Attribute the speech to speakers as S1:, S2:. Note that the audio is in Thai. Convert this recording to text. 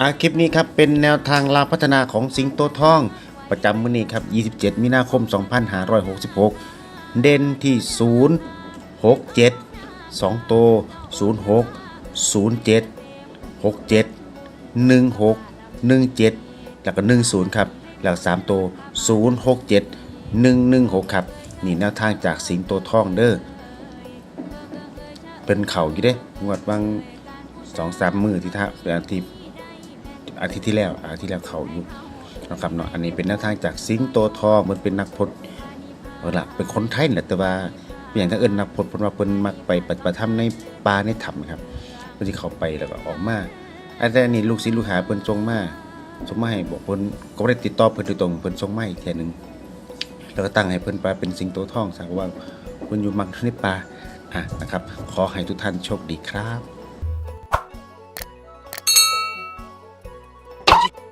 S1: อาคลิปนี้ครับเป็นแนวทางลาพัฒนาของสิงโตทอง ประจำมื้อนี้ครับ 27 มีนาคม 2566 เด่นที่ 0 6 7 2 โต 0 6 0 7 6 7 1 6 1 7 แล้วก็ 1 0 ครับ แล้ว 3 โต 0 6 7 1 1 6 ครับ นี่แนวทางจากสิงโตทองเด้อเป็นเข่าอยู่เด้งวดบาง สองสามมือที่ท่าอาทิตย์อาทิตย์ที่แล้วอาทิตย์แล้วเขาอยู่นะครับเนาะอันนี้เป็นแนวทางจากสิงโตทองมันเป็นนักพจน์เอาละเป็นคนไทยแหละแต่ว่าเป็นอย่างถ้าเอิญนักพจน์เพราะว่าเพิ่นมักไปปฏิบัติธรรมในป่าในถ้ำครับเพิ่นสิเขาไปแล้วก็ออกมาอันนี้ลูกศิษย์ลูกหาเพิ่นส่งมาส่งมาให้บอกเพิ่นก็ได้ติดต่อเพิ่นโดยตรงเพิ่นส่งมาอีกเทื่หนึงแล้วก็ตั้งให้เพิ่นปลาเป็นสิงโตทองสักว่าเพิ่นอยู่มักในป่าอะนะครับ ขอให้ทุกท่านโชคดีครับ